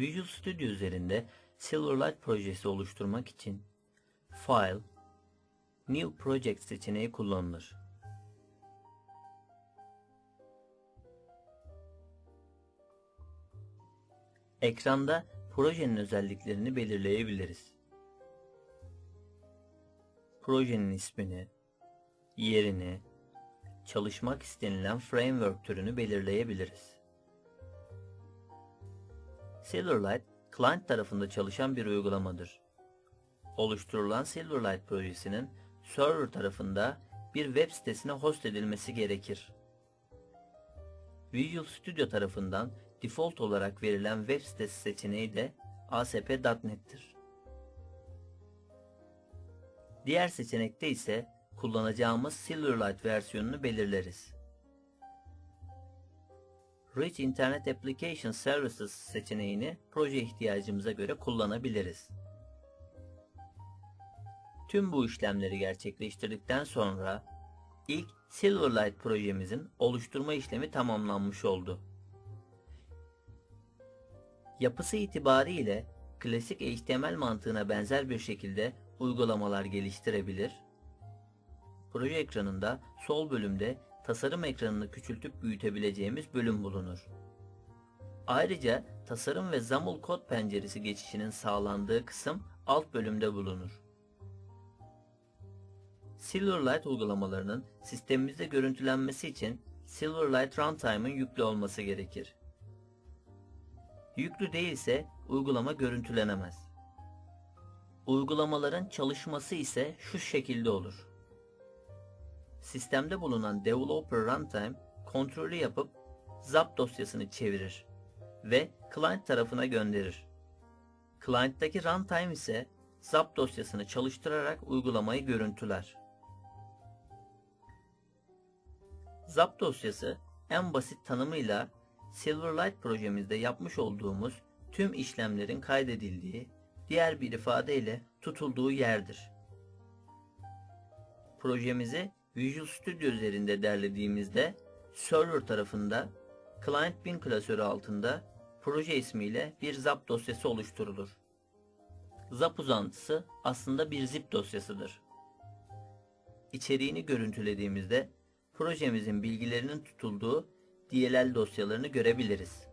Visual Studio üzerinde Silverlight projesi oluşturmak için File, New Project seçeneği kullanılır. Ekranda projenin özelliklerini belirleyebiliriz. Projenin ismini, yerini, çalışmak istenilen framework türünü belirleyebiliriz. Silverlight, client tarafında çalışan bir uygulamadır. Oluşturulan Silverlight projesinin server tarafında bir web sitesine host edilmesi gerekir. Visual Studio tarafından default olarak verilen web sitesi seçeneği de ASP.NET'tir. Diğer seçenekte ise kullanacağımız Silverlight versiyonunu belirleriz. Rich Internet Application Services seçeneğini proje ihtiyacımıza göre kullanabiliriz. Tüm bu işlemleri gerçekleştirdikten sonra ilk Silverlight projemizin oluşturma işlemi tamamlanmış oldu. Yapısı itibariyle klasik HTML mantığına benzer bir şekilde uygulamalar geliştirebilir. Proje ekranında sol bölümde tasarım ekranını küçültüp büyütebileceğimiz bölüm bulunur. Ayrıca tasarım ve XAML kod penceresi geçişinin sağlandığı kısım alt bölümde bulunur. Silverlight uygulamalarının sistemimizde görüntülenmesi için Silverlight Runtime'ın yüklü olması gerekir. Yüklü değilse uygulama görüntülenemez. Uygulamaların çalışması ise şu şekilde olur. Sistemde bulunan Developer Runtime kontrolü yapıp zap dosyasını çevirir ve client tarafına gönderir. Client'taki runtime ise zap dosyasını çalıştırarak uygulamayı görüntüler. Zap dosyası en basit tanımıyla Silverlight projemizde yapmış olduğumuz tüm işlemlerin kaydedildiği, diğer bir ifadeyle tutulduğu yerdir. Projemizi Visual Studio üzerinde derlediğimizde server tarafında Client bin klasörü altında proje ismiyle bir zap dosyası oluşturulur. Zap uzantısı aslında bir zip dosyasıdır. İçeriğini görüntülediğimizde projemizin bilgilerinin tutulduğu DLL dosyalarını görebiliriz.